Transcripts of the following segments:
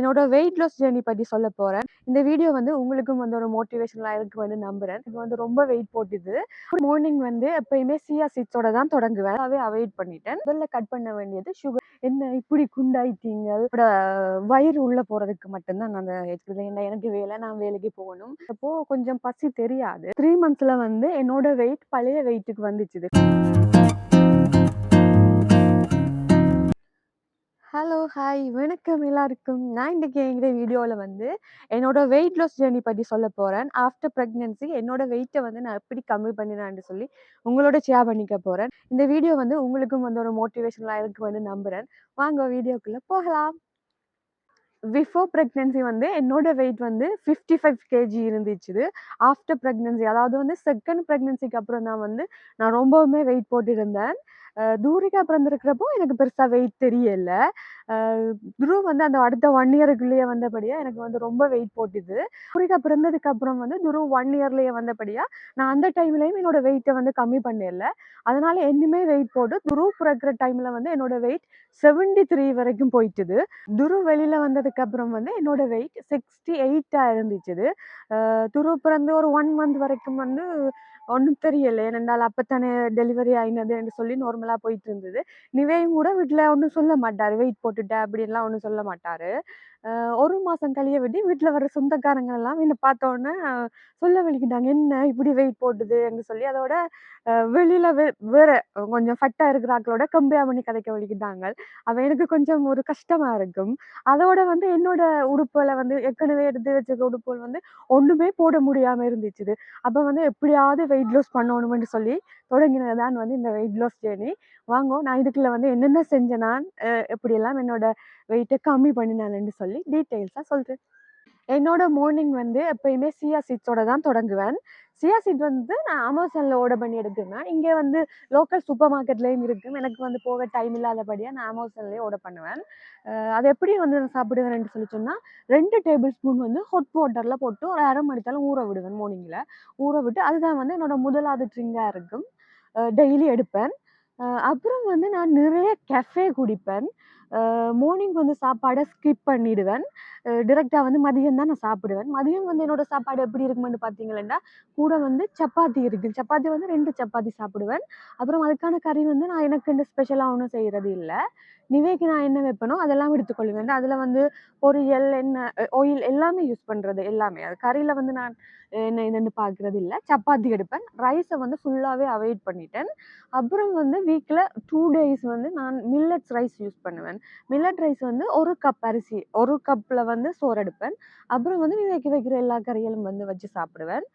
என்னோட weight loss journey பற்றி சொல்ல போகிறேன் இந்த வீடியோ வந்து உங்களுக்கும் வந்து ஒரு மோட்டிவேஷனலா இருக்கும்னு நம்புகிறேன் இப்போ வந்து ரொம்ப வெயிட் போட்டுது. மார்னிங் வந்து எப்பயுமே சியா சீட்ஸோட தான் தொடங்குவேன். அதாவே அவாய்ட் பண்ணிட்டேன். முதல்ல கட் பண்ண வேண்டியது சுகர். என்ன இப்படி குண்டாயிட்டீங்க? வயிறு உள்ளே போகிறதுக்கு மட்டும்தான் நான் அந்த எனக்கு வேலை, நான் வேலைக்கு போகணும். அப்போது கொஞ்சம் பசி தெரியாது. த்ரீ மந்த்ஸில் வந்து என்னோட வெயிட் பழைய வெயிட்டுக்கு வந்துச்சு ஹலோ, ஹாய் வணக்கம் எல்லாருக்கும். நான் இன்றைக்கி என்கிட்ட வீடியோவில் வந்து என்னோட வெயிட் லாஸ் ஜேர்னி பற்றி சொல்ல போகிறேன் ஆஃப்டர் ப்ரெக்னென்சி என்னோட வெயிட்டை வந்து நான் எப்படி கம்மி பண்ணினான்னு சொல்லி உங்களோட ஷேர் பண்ணிக்க போகிறேன் இந்த வீடியோ வந்து உங்களுக்கும் வந்து ஒரு மோட்டிவேஷனலாக இருக்கும்னு நம்புகிறேன் வாங்க வீடியோக்குள்ளே போகலாம். பிஃபோர் ப்ரெக்னென்சி வந்து என்னோட வெயிட் வந்து 55 கேஜி இருந்துச்சு. ஆஃப்டர் ப்ரெக்னென்சி அதாவது வந்து செகண்ட் ப்ரெக்னென்சிக்கு அப்புறம் தான் வந்து நான் ரொம்பவுமே வெயிட் போட்டிருந்தேன். தூரிகா பிறந்திருக்கிறப்போ எனக்கு பெருசாக வெயிட் தெரியல. துருவ் வந்து அந்த அடுத்த ஒன் இயருக்குள்ளேயே வந்தபடியாக எனக்கு வந்து ரொம்ப வெயிட் போட்டுது. தூரிகா பிறந்ததுக்கு அப்புறம் வந்து துருவ் ஒன் இயர்லேயே வந்தபடியாக நான் அந்த டைம்லேயும் என்னோட வெயிட்டை வந்து கம்மி பண்ணல. அதனால இன்னுமே வெயிட் போட்டு துருவ் பிறக்கிற டைமில் வந்து என்னோட வெயிட் 73 வரைக்கும் போயிட்டுது. துருவ் வெளியில் வந்ததுக்கு அதுக்கப்புறம் வந்து என்னோட வெயிட் 68ஆ இருந்துச்சுது. அ துருவ் பிறந்து ஒரு ஒன் மந்த் வரைக்கும் வந்து ஒன்றும் தெரியல. ஏனென்றால் தானே டெலிவரி ஆயினதுன்னு சொல்லி நார்மலாக போயிட்டு இருந்தது. நிவேயும் கூட வீட்டில் ஒன்றும் சொல்ல மாட்டார் வெயிட் போட்டுட்டேன் அப்படின்லாம் ஒன்றும் சொல்ல மாட்டார் ஒரு மாதம் கழிய விட்டு வீட்டில் வர சொந்தக்காரங்க எல்லாம் என்னை பார்த்தோன்னே சொல்ல வலிக்கிட்டாங்க. என்ன இப்படி வெயிட் போட்டுதுன்னு சொல்லி அதோட வெளியில் வே வேற கொஞ்சம் ஃபட்டாக இருக்கிற ஆக்களோட கம்பேர் பண்ணி கதைக்க வலிக்கிட்டாங்க. அவள் எனக்கு கொஞ்சம் ஒரு கஷ்டமாக இருக்கும். அதோட வந்து என்னோட உடுப்பில் வந்து ஏற்கனவே எடுத்து வச்சிருக்க உடுப்புகள் வந்து ஒன்றுமே போட முடியாமல் இருந்துச்சுது. அப்போ வந்து எப்படியாவது வெயிட் லாஸ் பண்ணணும்னு சொல்லி தொடங்கினது தான் வந்து இந்த வெயிட் லாஸ் ஜேர்னி. வாங்கோ நான் இதுக்குள்ளே வந்து என்னென்ன செஞ்சேன் நான், எப்படியெல்லாம் என்னோட வெயிட்டை கம்மி பண்ணினான்னு சொல்லி டீட்டெயில்ஸாக சொல்கிறேன் என்னோட மார்னிங் வந்து எப்பயுமே சியா சீட்ஸோட தான் தொடங்குவேன். சியா சீட் வந்து நான் அமேசானில் ஆர்டர் பண்ணி எடுக்கிறேன் இங்கே வந்து லோக்கல் சூப்பர் மார்க்கெட்லேயும் இருக்கும். எனக்கு வந்து போக டைம் இல்லாதபடியாக நான் அமேசான்லேயே ஆர்டர் பண்ணுவேன். அது எப்படி வந்து நான் சாப்பிடுவேன்னு சொல்லி சொன்னால் ரெண்டு டேபிள் ஸ்பூன் வந்து ஹாட் வாட்டரில் போட்டு ஒரு அரை மணித்தாலும் ஊற விடுவேன் மார்னிங்கில் ஊற விட்டு அதுதான் வந்து என்னோட முதலாவது ட்ரிங்காக இருக்கும். டெய்லி எடுப்பேன். அப்புறம் வந்து நான் நிறைய கெஃபே குடிப்பேன். மார்னிங் வந்து சாப்பாடை ஸ்கிப் பண்ணிடுவேன். டிரெக்டாக வந்து மதியம் தான் நான் சாப்பிடுவேன். மதியம் வந்து என்னோட சாப்பாடு எப்படி இருக்கும்னு பார்த்தீங்கன்னா, கூட வந்து சப்பாத்தி இருக்குது சப்பாத்தி வந்து ரெண்டு சப்பாத்தி சாப்பிடுவேன். அப்புறம் அதுக்கான கறி வந்து நான் எனக்கு இந்த ஸ்பெஷலாக ஒன்றும் செய்கிறது இல்லை நிவேக்கு நான் என்ன வைப்பேனோ அதெல்லாம் எடுத்துக்கொள்வேன். அதில் வந்து பொரியல், எண்ணெய், ஆயில் எல்லாமே யூஸ் பண்ணுறது எல்லாமே. அது கறியில் வந்து நான் என்ன இதுன்னு பார்க்கறது இல்லை சப்பாத்தி எடுப்பேன். ரைஸை வந்து ஃபுல்லாகவே அவாய்ட் பண்ணிட்டேன். அப்புறம் வந்து வீக்கில் டூ டேஸ் வந்து நான் மில்லட்ஸ் ரைஸ் யூஸ் பண்ணுவேன். மில்லட் ரைஸ் வந்து ஒரு கப் அரிசி, ஒரு கப்பில் வந்து சோறு எடுப்பேன். அப்புறம் வந்து நிவேக்கு வைக்கிற எல்லா கறிகளும் வந்து வச்சு சாப்பிடுவேன்.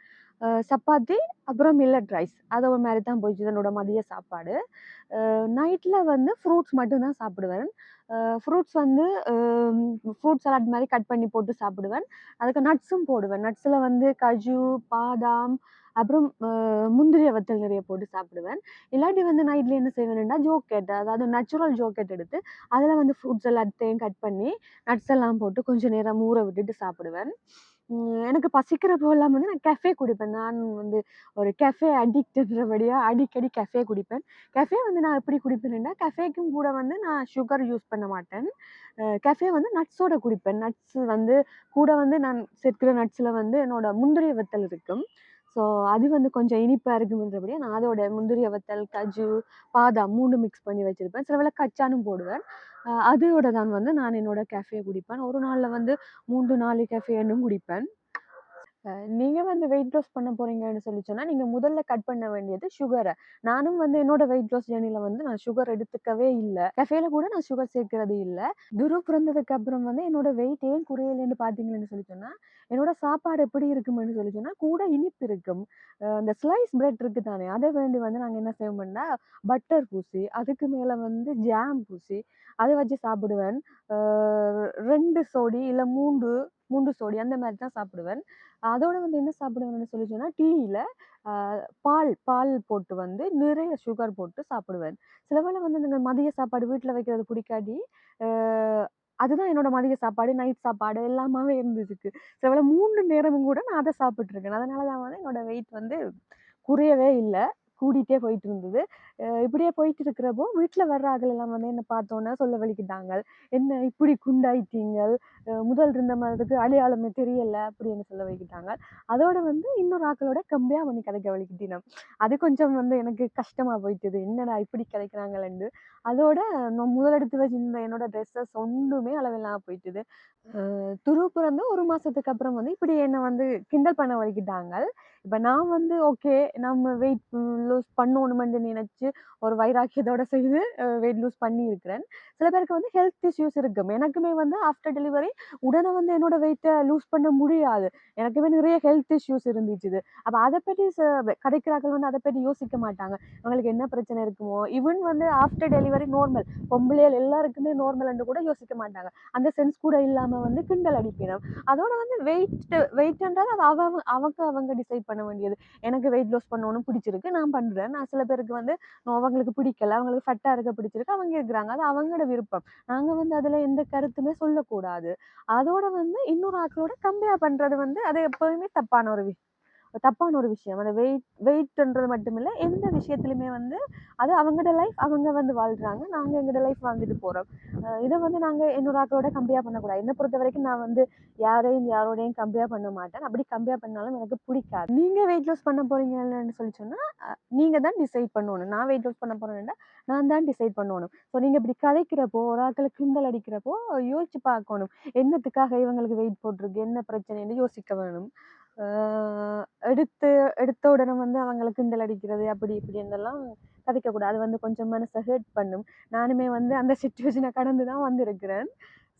சப்பாத்தி, அப்புறம் மில்லட் ரைஸ். அதை ஒரு மாதிரி தான் போயிடுச்சு என்னோட மதிய சாப்பாடு. நைட்டில் வந்து ஃப்ரூட்ஸ் மட்டும்தான் சாப்பிடுவேன். ஃப்ரூட்ஸ் வந்து ஃப்ரூட் சலாட் மாதிரி கட் பண்ணி போட்டு சாப்பிடுவேன். அதுக்கு நட்ஸும் போடுவேன். நட்ஸில் வந்து கஜு, பாதாம், அப்புறம் முந்திரி வத்தல் நிறைய போட்டு சாப்பிடுவேன். இல்லாட்டி வந்து நைட்ல என்ன செய்வேன்னா, ஜோக்கெட் அதாவது நேச்சுரல் ஜோக்கெட் எடுத்து, அதில் வந்து ஃப்ரூட்ஸ் எல்லாத்தையும் கட் பண்ணி, நட்ஸ் எல்லாம் போட்டு கொஞ்சம் நேரம் ஊற விட்டுட்டு சாப்பிடுவேன். எனக்கு பசிக்கிறப்போலாம் வந்து நான் கெஃபே குடிப்பேன். நான் வந்து ஒரு கெஃபே அடிக்ட்ன்றபடியா அடிக்கடி கெஃபே குடிப்பேன். கெஃபே வந்து நான் எப்படி குடிப்பேன்னா, கெஃபேக்கும் கூட வந்து நான் சுகர் யூஸ் பண்ண மாட்டேன். கெஃபே வந்து நட்ஸோட குடிப்பேன். நட்ஸ் வந்து கூட வந்து நான் சேர்க்கிற நட்ஸில் வந்து என்னோட முந்திரிய வத்தல் இருக்கும். ஸோ அது வந்து கொஞ்சம் இனிப்பாக இருக்கும்ன்றபடியா நான் அதோட முந்திரிய வத்தல், கஜு, பாதாம் மூணு மிக்ஸ் பண்ணி வச்சுருப்பேன் சில வேளை கச்சானும் போடுவேன். அதோட தான் வந்து நான் என்னோட கேஃபே குடிப்பேன். ஒரு நாளில் வந்து 3, 4 கெஃபேன்னும் குடிப்பேன். அ நீங்க வந்து வெயிட் லாஸ் பண்ண போறீங்கன்னு சொல்லி சொன்னா, நீங்க முதல்ல கட் பண்ண வேண்டியது சுகர. நானும் வந்து என்னோட வெயிட் லாஸ் ஜேர்னில வந்து நான் சுகர் எடுத்துக்கவே இல்ல. கஃபேல கூட நான் சுகர் சேர்க்கிறது இல்ல. குரு பிறந்ததுக்கு அப்புறம் வந்து என்னோட வெயிட் ஏன் குறையலன்னு பார்த்தீங்கன்னு சொல்லி சொன்னா, என்னோட சாப்பாடு எப்படி இருக்கும்னு சொல்லி சொன்னா, கூட இனிப்பு இருக்கும். அ அந்த ஸ்லைஸ் பிரெட் இருக்கு தானே, அத வேண்டி வந்து நாங்க என்ன செய்வோம்னா, பட்டர் பூசி, அதுக்கு மேல வந்து ஜாம் பூசி, அத வச்சு சாப்பிடுவேன். அ 2 சோடி இல்ல 3, மூன்று சோடி அந்த மாதிரி தான் சாப்பிடுவேன். அதோட வந்து என்ன சாப்பிடுவேன்னு சொல்லி சொன்னால் டீயில் பால் பால் போட்டு வந்து நிறைய சுகர் போட்டு சாப்பிடுவேன். சில வேளை வந்து இந்த மதிய சாப்பாடு வீட்டில் வைக்கிறது பிடிக்காட்டி, அதுதான் என்னோட மதிய சாப்பாடு, நைட் சாப்பாடு எல்லாமாவே இருந்துருக்கு. சில வேளை மூணு நேரமும் கூட நான் அதை சாப்பிட்ருக்கேன் அதனால தான் வந்து என்னோட வெயிட் வந்து குறையவே இல்லை கூடிட்டே போயிட்டு இருந்தது இப்படியே போயிட்டு இருக்கிறப்போ வீட்டில் வர்ற ஆட்கள் எல்லாம் வந்து என்னை பார்த்தோன்னே சொல்ல வலிக்கிட்டாங்க என்ன இப்படி குண்டாயிட்டீங்கள்? முதல் இருந்த மாதிரிக்கு அடையாளமே தெரியலை அப்படின்னு சொல்ல வைக்கிட்டாங்க அதோட வந்து இன்னொரு ஆக்களோட கம்மியாக பண்ணி கதைக்க வலிக்கிட்டினோம். அது கொஞ்சம் வந்து எனக்கு கஷ்டமாக போயிட்டுது. என்னடா இப்படி கதைக்கிறாங்களேன்னு அதோட நான் முதலெடுத்து வச்சிருந்த என்னோட ட்ரெஸ்ஸஸ் ஒன்றுமே அளவில்லாமல் போயிட்டுது. துரு பிறந்து ஒரு மாதத்துக்கு அப்புறம் வந்து இப்படி என்னை வந்து கிண்டல் பண்ண வலிக்கிட்டாங்க இப்போ நான் வந்து ஓகே நம்ம வெயிட் லூஸ் பண்ணணுமெண்டு நினச்சி ஒரு வைராக்கியத்தோட செய்து வெயிட் லூஸ் பண்ணியிருக்கிறேன். சில பேருக்கு வந்து ஹெல்த் இஷ்யூஸ் இருக்கும். எனக்குமே வந்து ஆஃப்டர் டெலிவரி உடனே வந்து என்னோட வெயிட்டை லூஸ் பண்ண முடியாது. எனக்குமே நிறைய ஹெல்த் இஷ்யூஸ் இருந்துச்சு அப்போ அதை பற்றி கதைக்கிறார்கள் வந்து அதை பற்றி யோசிக்க மாட்டாங்க. அவங்களுக்கு என்ன பிரச்சனை இருக்குமோ ஈவன் வந்து ஆஃப்டர் டெலிவரி நார்மல் பொம்பளையல் எல்லாருக்குமே நார்மல்னு கூட யோசிக்க மாட்டாங்க. அந்த சென்ஸ் கூட இல்லாமல் வந்து கிண்டல் அடிப்பினம். அதோட வந்து வெயிட் வெயிட்ன்றது அது அவங்க அவங்க அவங்க டிசைட் பண்ண வேண்டியது. எனக்கு வெயிட் லாஸ் பண்ணணும்னு பிடிச்சிருக்கு. நான் பண்ணுறேன் நான் சில பேருக்கு வந்து அவங்களுக்கு பிடிக்கல. அவங்களுக்கு ஃபட்டாக இருக்க பிடிச்சிருக்கு. அவங்க இருக்கிறாங்க. அது அவங்களோட விருப்பம். நாங்கள் வந்து அதில் எந்த கருத்துமே சொல்லக்கூடாது. அதோட வந்து இன்னொரு ஆட்களோட கம்பேர் பண்ணுறது வந்து அது எப்போதுமே தப்பான ஒரு விஷயம் தப்பான ஒரு விஷயம். அந்த வெயிட் வெயிட்ன்றது மட்டும் இல்லை எந்த விஷயத்துலையுமே வந்து அது அவங்களோட லைஃப் அவங்க வந்து வாழ்கிறாங்க நாங்கள் எங்களோட லைஃப் வாழ்ந்துட்டு போகிறோம் இதை வந்து நாங்கள் இன்னொரு ஆட்களோட கம்பேர் பண்ணக்கூடாது. என்னை பொறுத்த வரைக்கும் நான் வந்து யாரையும் யாரோடையும் கம்பேர் பண்ண மாட்டேன். அப்படி கம்பேர் பண்ணாலும் எனக்கு பிடிக்காது. நீங்கள் வெயிட் லாஸ் பண்ண போகிறீங்கன்னு சொல்லி சொன்னால் நீங்கள் தான் டிசைட் பண்ணணும். நான் வெயிட் லாஸ் பண்ண போகிறேன்னா நான் தான் டிசைட் பண்ணணும். ஸோ நீங்கள் இப்படி கதைக்கிறப்போ ஒரு ஆட்களை கிண்டல் அடிக்கிறப்போ யோசிச்சு பார்க்கணும். என்னத்துக்காக இவங்களுக்கு வெயிட் போட்டிருக்கு? என்ன பிரச்சனைன்னு யோசிக்க வேணும். எடுத்து எடுத்த உடனே வந்து அவங்களை கிண்டல் அடிக்கிறது அப்படி இப்படின்னெல்லாம் கதைக்கக்கூடாது. அது வந்து கொஞ்சம் மனசை ஹேர்ட் பண்ணும். நானுமே வந்து அந்த சுச்சுவேஷனை கடந்து தான் வந்திருக்கிறேன்.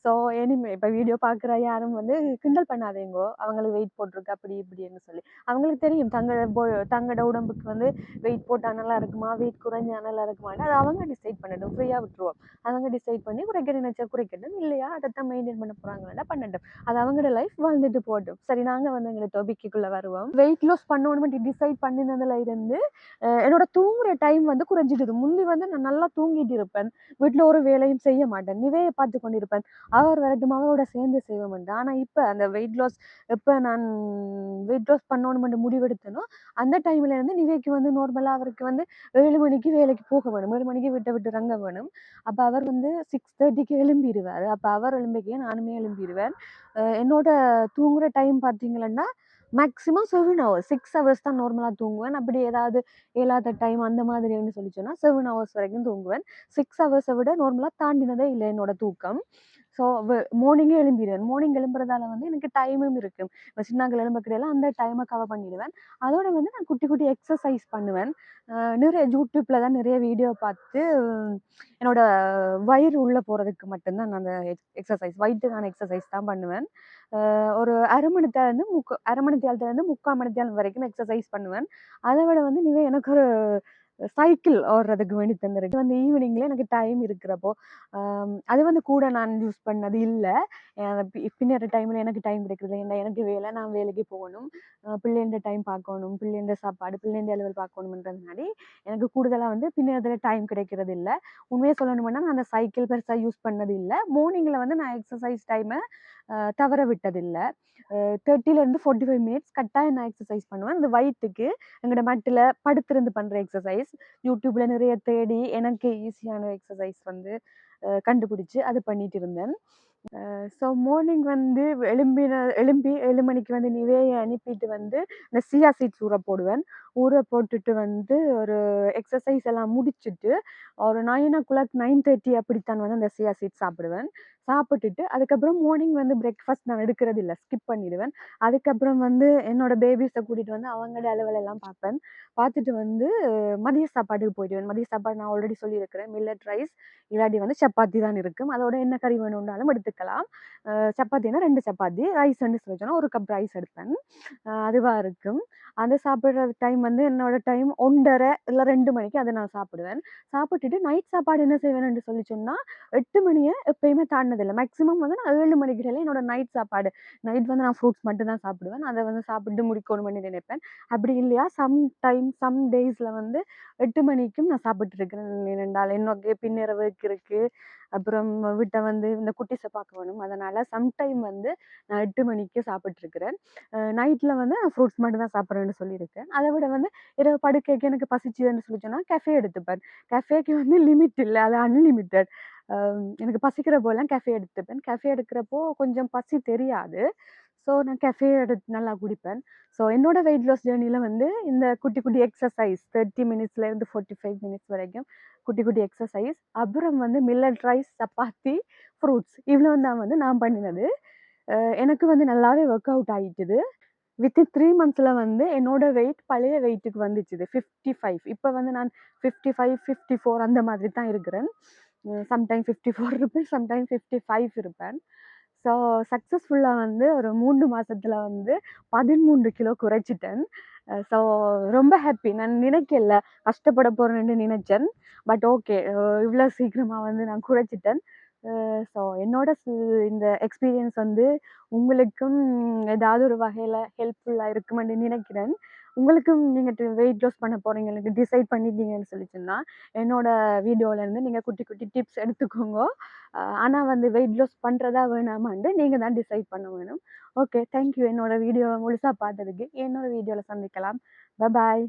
ஸோ இனிமே இப்போ வீடியோ பார்க்குற யாரும் வந்து கிண்டல் பண்ணாதீங்கோ. அவங்களுக்கு வெயிட் போட்டிருக்கு அப்படி இப்படின்னு சொல்லி. அவங்களுக்கு தெரியும் தங்களோட போ தங்களோட உடம்புக்கு வந்து வெயிட் போட்டால் நல்லா இருக்குமா? வெயிட் குறைஞ்சா நல்லா இருக்குமான்னு அது அவங்க டிசைட் பண்ணட்டும். ஃப்ரீயாக விட்டுருவோம். அவங்க டிசைட் பண்ணி குறைக்க நினைச்சா குறைக்கட்டும். இல்லையா? அதை தான் மெயின்டைன் பண்ண போகிறாங்களா பண்ணட்டும். அது அவங்களோட லைஃப் வாழ்ந்துட்டு போகட்டும். சரி நாங்கள் வந்து எங்களை டொபிக்குள்ளே வருவோம். வெயிட் லாஸ் பண்ணணும்னு டிசைட் பண்ணினதில் இருந்து என்னோட தூங்குற டைம் வந்து குறைஞ்சிடுது. முந்தி வந்து நான் நல்லா தூங்கிட்டு இருப்பேன். வீட்டில் ஒரு வேலையும் செய்ய மாட்டேன். நிவையை பார்த்து கொண்டிருப்பேன். அவர் வரட்டும் அவரோட சேர்ந்து செய்வோம் ஆனால் இப்போ அந்த வெயிட் லாஸ் எப்போ நான் வெயிட் லாஸ் பண்ணணும்னு முடிவெடுத்தனோ அந்த டைம்ல இருந்து நிவேக்கு வந்து நார்மலாக அவருக்கு வந்து ஏழு மணிக்கு வேலைக்கு போக வேணும். ஏழு மணிக்கு விட்டு விட்டு இறங்க வேணும். அப்போ அவர் வந்து சிக்ஸ் தேர்ட்டிக்கு எழும்பிடுவார். அப்போ அவர் எழும்பிக்கே நானுமே எழும்பிடுவேன். என்னோட தூங்குற டைம் பார்த்தீங்கன்னா maximum seven hours six hours தான் நார்மலாக தூங்குவேன். அப்படி ஏதாவது ஏழாத டைம் அந்த மாதிரின்னு சொல்லி சொன்னால் செவன் ஹவர்ஸ் வரைக்கும் தூங்குவேன். சிக்ஸ் ஹவர்ஸை விட நார்மலாக தாண்டினதே இல்லை என்னோட தூக்கம். ஸோ மார்னிங்கே எழும்பிடுவேன். மார்னிங் எழும்புறதால வந்து எனக்கு டைமும் இருக்கும் இப்போ சின்னாக்கள் எழும்பக்கிடையில அந்த டைமை கவர் பண்ணிடுவேன். அதோட வந்து நான் குட்டி குட்டி எக்ஸசைஸ் பண்ணுவேன். நிறைய யூடியூப்பில் தான் நிறைய வீடியோ பார்த்து என்னோட வயிறு உள்ளே போகிறதுக்கு மட்டும்தான் நான் அந்த எக்ஸசைஸ் வயிற்றுக்கான எக்ஸசைஸ் தான் பண்ணுவேன். ஒரு அரை மணி முக்கா அரை மணி இருந்து முக்கால் மணி வரைக்கும் எக்ஸசைஸ் பண்ணுவேன். அதை விட வந்து நீவே எனக்கு ஒரு சைக்கிள் ஓடுறதுக்கு வேண்டி தந்திருக்கு வந்து ஈவினிங்கில் எனக்கு டைம் இருக்கிறப்போ அது வந்து கூட நான் யூஸ் பண்ணது இல்லை. பின்னர் டைமில் எனக்கு டைம் கிடைக்கிறது ஏன்னா எனக்கு வேலை நான் வேலைக்கு போகணும். பிள்ளைன்ற டைம் பார்க்கணும். பிள்ளைன்ற சாப்பாடு பிள்ளைண்ட அலுவல் பார்க்கணுன்றதுனாடி எனக்கு கூடுதலாக வந்து பின்னத்தில் டைம் கிடைக்கிறது இல்லை. உண்மையாக சொல்லணும்னா நான் அந்த சைக்கிள் பெருசாக யூஸ் பண்ணது இல்லை. மார்னிங்கில் வந்து நான் எக்ஸசைஸ் டைமை தவற விட்டதில்லை. தேர்ட்டிலேருந்து ஃபார்ட்டி ஃபைவ் மினிட்ஸ் கட்டாயம் நான் எக்ஸசைஸ் பண்ணுவேன். அந்த வயிற்றுக்கு எங்களோட மட்டில் படுத்திருந்து பண்ணுற எக்ஸசைஸ் யூடியூப்பில் நிறைய தேடி எனக்கு ஈஸியான எக்ஸசைஸ் வந்து கண்டுபிடிச்சி அது பண்ணிட்டு இருந்தேன். ஸோ மார்னிங் வந்து எலும்பின எலும்பி ஏழு மணிக்கு வந்து நிவேயை அனுப்பிட்டு வந்து இந்த சியா சீட்ஸ் ஊற போடுவேன். ஊற போட்டுட்டு வந்து ஒரு எக்ஸசைஸ் எல்லாம் முடிச்சுட்டு ஒரு nine o'clock nine thirty அப்படித்தான் வந்து அந்த சியா சீட்ஸ் சாப்பிடுவேன். சாப்பிட்டுட்டு அதுக்கப்புறம் மார்னிங் வந்து பிரேக்ஃபாஸ்ட் நான் எடுக்கிறது இல்லை ஸ்கிப் பண்ணிடுவேன். அதுக்கப்புறம் வந்து என்னோட பேபிஸை கூட்டிகிட்டு வந்து அவங்களோட அளவில் எல்லாம் பார்ப்பேன். பார்த்துட்டு வந்து மதிய சாப்பாட்டுக்கு போயிடுவேன் மதிய சாப்பாடு நான் ஆல்ரெடி சொல்லியிருக்கிறேன். மில்லட் ரைஸ் இல்லாட்டி வந்து சப்பாத்தி தான் இருக்கும். அதோட என்ன கறி வேணும்னாலும் எடுத்துக்கலாம். சப்பாத்தினா ரெண்டு சப்பாத்தி ரைஸ் வந்து சொல்லிச்சோன்னா ஒரு கப் ரைஸ் எடுப்பேன். அதுவாக இருக்கும். அது சாப்பிட்ற டைம் வந்து என்னோட டைம் ஒன்றரை இல்லை ரெண்டு மணிக்கு அதை நான் சாப்பிடுவேன். சாப்பிட்டுட்டு நைட் சாப்பாடு என்ன செய்வேன்னு சொல்லி சொன்னால் எட்டு மணியை எப்பயுமே தாண்டின பண்ணதில்லை. மேக்ஸிமம் வந்து நான் ஏழு மணிக்கு இடையில என்னோட நைட் சாப்பாடு. நைட் வந்து நான் ஃப்ரூட்ஸ் மட்டும் தான் சாப்பிடுவேன் அதை வந்து சாப்பிட்டு முடிக்கணும் பண்ணி நினைப்பேன். அப்படி இல்லையா? சம் டைம் சம் டேஸில் வந்து எட்டு மணிக்கும் நான் சாப்பிட்டு இருக்கிறேன். ஏனென்றால் என்னோட பின்னிரவுக்கு இருக்குது அப்புறம் வீட்டை வந்து இந்த குட்டிஸை பார்க்க வேணும். அதனால் சம்டைம் வந்து நான் எட்டு மணிக்கு சாப்பிட்ருக்கிறேன் நைட்டில் வந்து நான் ஃப்ரூட்ஸ் மட்டும் தான் சாப்பிட்றேன்னு சொல்லியிருக்கேன். அதை விட வந்து இரவு படுக்கைக்கு எனக்கு பசிச்சுதுன்னு சொல்லி சொன்னால் கெஃபே எடுத்துப்பேன். கெஃபேக்கு வந்து லிமிட் இல்லை. அது அன்லிமிட்டெட் எனக்கு பசிக்கிற போலாம் கெஃபே எடுத்துப்பேன். கெஃபே எடுக்கிறப்போ கொஞ்சம் பசி தெரியாது. ஸோ நான் கெஃபே எடுத்து நல்லா குடிப்பேன். ஸோ என்னோட வெயிட் லாஸ் ஜேர்னியில் வந்து இந்த குட்டி குட்டி எக்ஸசைஸ் தேர்ட்டி மினிட்ஸ்லேருந்து ஃபார்ட்டி ஃபைவ் மினிட்ஸ் வரைக்கும் குட்டி குட்டி எக்ஸசைஸ் அப்புறம் வந்து மில்லட் ரைஸ் சப்பாத்தி ஃப்ரூட்ஸ் இவ்வளோ தான் வந்து நான் பண்ணினது. எனக்கு வந்து நல்லாவே ஒர்க் அவுட் ஆகிட்டுது வித்தின் த்ரீ மந்த்ஸில் வந்து என்னோட வெயிட் பழைய வெயிட்டுக்கு வந்துச்சுது. ஃபிஃப்டி ஃபைவ் இப்போ வந்து நான் ஃபிஃப்டி ஃபைவ் ஃபிஃப்டி ஃபோர் அந்த மாதிரி தான் இருக்கிறேன். சம்டைம் ஃபிஃப்டி ஃபோர் இருப்பேன் சம்டைம் ஃபிஃப்டி ஃபைவ் இருப்பேன் ஸோ சக்ஸஸ்ஃபுல்லாக வந்து ஒரு மூன்று மாதத்தில் வந்து பதிமூன்று கிலோ குறைச்சிட்டேன். ஸோ ரொம்ப ஹாப்பி நான் நினைக்கல கஷ்டப்பட போகிறேன்னு நினைச்சேன். பட் ஓகே இவ்வளோ சீக்கிரமாக வந்து நான் குறைச்சிட்டேன். ஸோ என்னோட இந்த எக்ஸ்பீரியன்ஸ் வந்து உங்களுக்கும் ஏதாவது ஒரு வகையில் ஹெல்ப்ஃபுல்லாக இருக்குமென்னு நினைக்கிறேன். உங்களுக்கும் நீங்கள் வெயிட் லாஸ் பண்ண போகிறீங்களுக்கு டிசைட் பண்ணிட்டீங்கன்னு சொல்லி சொன்னால் என்னோடய வீடியோவிலேருந்து நீங்கள் குட்டி குட்டி டிப்ஸ் எடுத்துக்கோங்க. ஆனால் வந்து வெயிட் லாஸ் பண்ணுறதா வேணாமான்னு நீங்கள் தான் டிசைட் பண்ண வேணும். ஓகே தேங்க்யூ என்னோடய வீடியோவை முழுசாக பார்த்ததுக்கு என்னோடய வீடியோவில் சந்திக்கலாம். பாய்